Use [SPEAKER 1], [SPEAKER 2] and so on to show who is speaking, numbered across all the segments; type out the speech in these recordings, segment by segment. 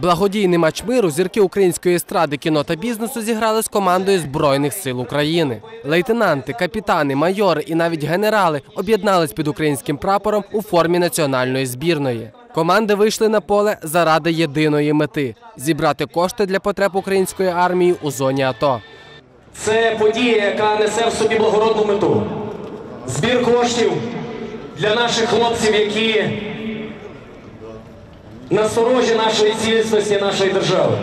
[SPEAKER 1] Благодійний матч миру зірки української естради, кіно та бізнесу зіграли з командою Збройних сил України. Лейтенанти, капітани, майори і навіть генерали об'єднались під українським прапором у формі національної збірної. Команди вийшли на поле заради єдиної мети зібрати кошти для потреб української армії у зоні АТО.
[SPEAKER 2] Це подія, яка несе в собі благородну мету. Збір коштів для наших хлопців, які насторожі нашої цілісності нашої держави,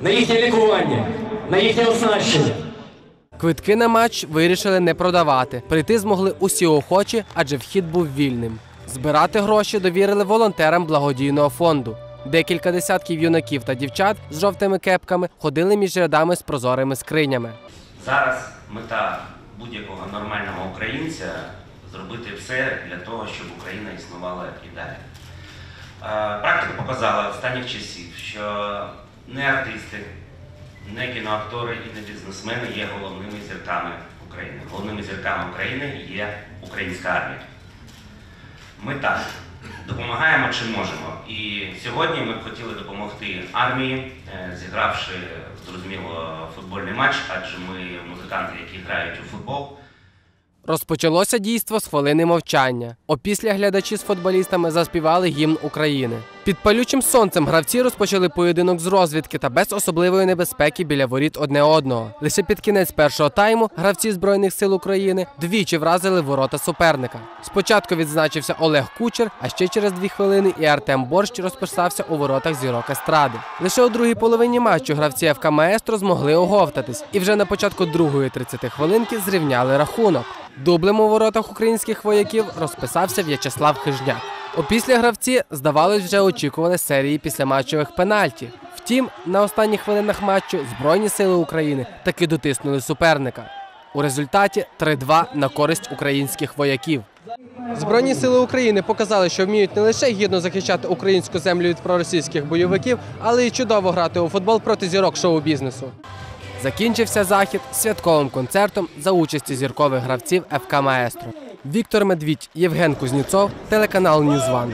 [SPEAKER 2] на їхнє лікування, на їхнє оснащення.
[SPEAKER 1] Квитки на матч вирішили не продавати. Прийти змогли усі охочі, адже вхід був вільним. Збирати гроші довірили волонтерам благодійного фонду. Декілька десятків юнаків та дівчат з жовтими кепками ходили між рядами з прозорими скринями.
[SPEAKER 3] Зараз мета будь-якого нормального українця зробити все для того, щоб Україна існувала і далі. Практика показала останніх часів, що не артисти, не кіноактори і не бізнесмени є головними зірками України. Головними зірками України є українська армія. Ми так допомагаємо чи можемо. І сьогодні ми б хотіли допомогти армії, е, зігравши зрозуміло футбольний матч, адже ми музиканти, які грають у футбол.
[SPEAKER 1] Розпочалося дійство з хвилини мовчання. Опісля глядачі з футболістами заспівали гімн України. Під палючим сонцем гравці розпочали поєдинок з розвідки та без особливої небезпеки біля воріт одне одного. Лише під кінець першого тайму гравці збройних сил України двічі вразили ворота суперника. Спочатку відзначився Олег Кучер, а ще через дві хвилини і Артем Борщ розписався у воротах зірок естради. Лише у другій половині матчу гравці ФК Маестро змогли оговтатись, і вже на початку другої 30 хвилинки зрівняли рахунок. Дублем у воротах українських вояків розписався В'ячеслав Хижняк. Опісля гравці, здавалось, вже очікували серії післяматчевих пенальті. Втім, на останніх хвилинах матчу Збройні сили України таки дотиснули суперника. У результаті 3-2 на користь українських вояків. Збройні сили України показали, що вміють не лише гідно захищати українську землю від проросійських бойовиків, але й чудово грати у футбол проти зірок шоу-бізнесу. Закінчився захід святковим концертом за участі зіркових гравців ФК Маестро. Віктор Медвідь, Євген Кузніцов, телеканал Ньюзван.